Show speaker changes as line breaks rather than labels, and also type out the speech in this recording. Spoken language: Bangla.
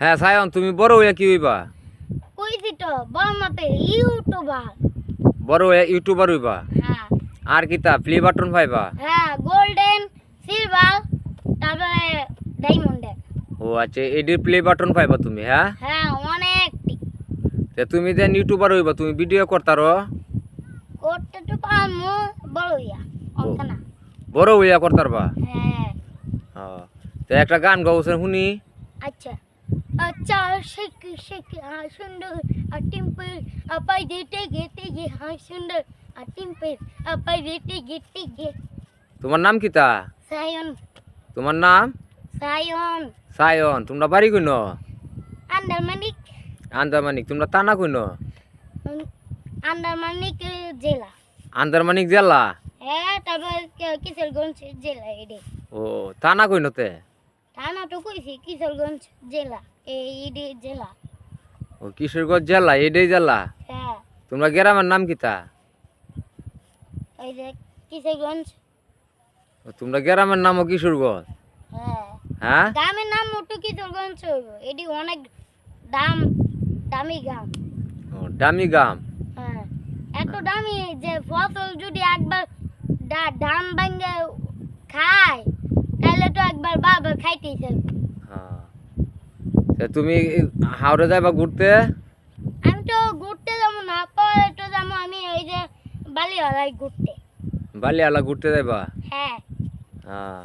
হ্যাঁ সায়ন তুমি বড় হইয়া কি হইবা?
কইছি তো বড় মাপে ইউটিউবার।
বড় হইয়া ইউটিউবার হইবা?
হ্যাঁ।
আর কি তা প্লে বাটন পাইবা?
হ্যাঁ গোল্ডেন সিলভার তারপরে ডায়মন্ডের
ও আচ্ছা এডির প্লে বাটন পাইবা তুমি হ্যাঁ?
হ্যাঁ অনেক
তে তুমি দেন ইউটিউবার হইবা তুমি ভিডিও করতারো?
করতে তো পারমু বড় হইয়া অঙ্ক
বড় হইয়া করতারবা?
হ্যাঁ।
হ্যাঁ তো একটা গান গাওছেন শুনি।
আচ্ছা। শেখ শেখ সুন্দর আর টিম্পল আপাই যেতে গেতে গে হ্যাঁ সুন্দর আর টিম্পল আপাই যেতে গেতে গে
তোমার নাম কি তা?
সায়ন
তোমার নাম?
সায়ন
সায়ন তোমরা বাড়ি কইন?
আন্দারমানিক
আন্দারমানিক তোমরা টানা কইন?
আন্দারমানিক জেলা।
আন্দারমানিক জেলা?
হ্যাঁ তারপর কিশোরগঞ্জ জেলা এডে।
ও টানা কইনতে
থানা তো কিশোরগঞ্জ জেলা এই এডে জেলা।
ও কিশোরগঞ্জ জেলা এটাই জেলা?
হ্যাঁ।
তোমরা গ্রামের নাম কি তা?
ওই যে কিশোরগঞ্জ।
ও, তোমরা গ্রামের নামও কিশোরগঞ্জ?
হ্যাঁ।
হ্যাঁ?
গ্রামের নাম মোটু কিশোরগঞ্জ হইব। এটি অনেক দাম দামি গ্রাম।
ও ডামি গাম
হ্যাঁ। এত দামি যে ফসল যদি একবার ধান ভাঙ্গে খায় একবার বাবা খাইতেই
হ্যাঁ। তুমি হাওড়ে যাবা ঘুরতে?
আমি তো ঘুরতে যাব না পরে তো যাব আমি এই যে বালিওয়ালায় ঘুরতে।
বালিয়ালা ঘুরতে যাবা
হ্যাঁ।
হ্যাঁ।